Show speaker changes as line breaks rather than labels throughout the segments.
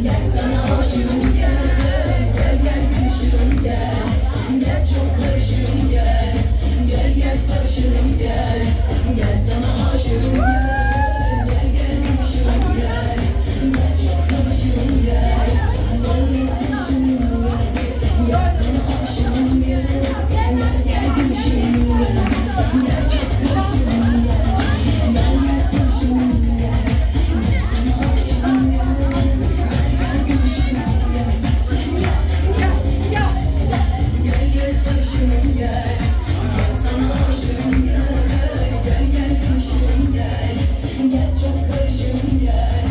Gel sana aşığım gel Gel gel gülüşüm gel. Çok karışığım gel. Gel gel sarışığım gel. Gel sana aşığım gel. yeah.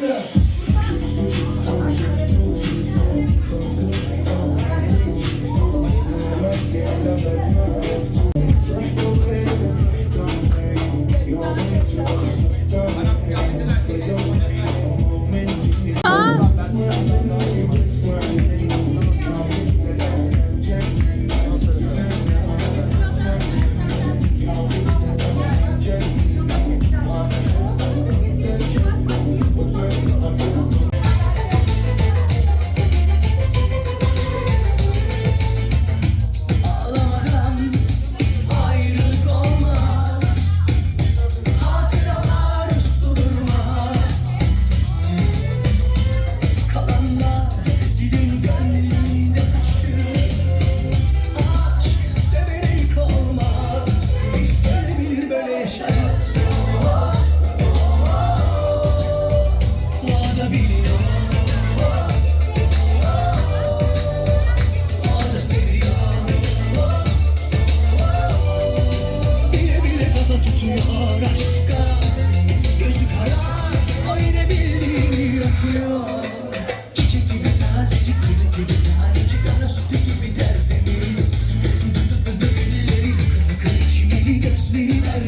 Listen.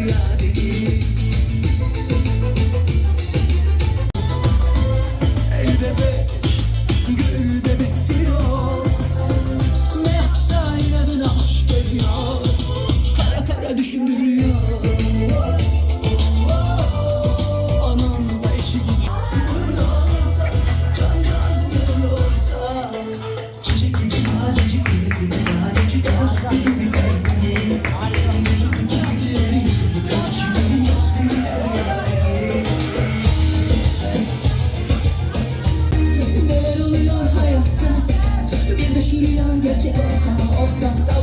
love. Stop, stop.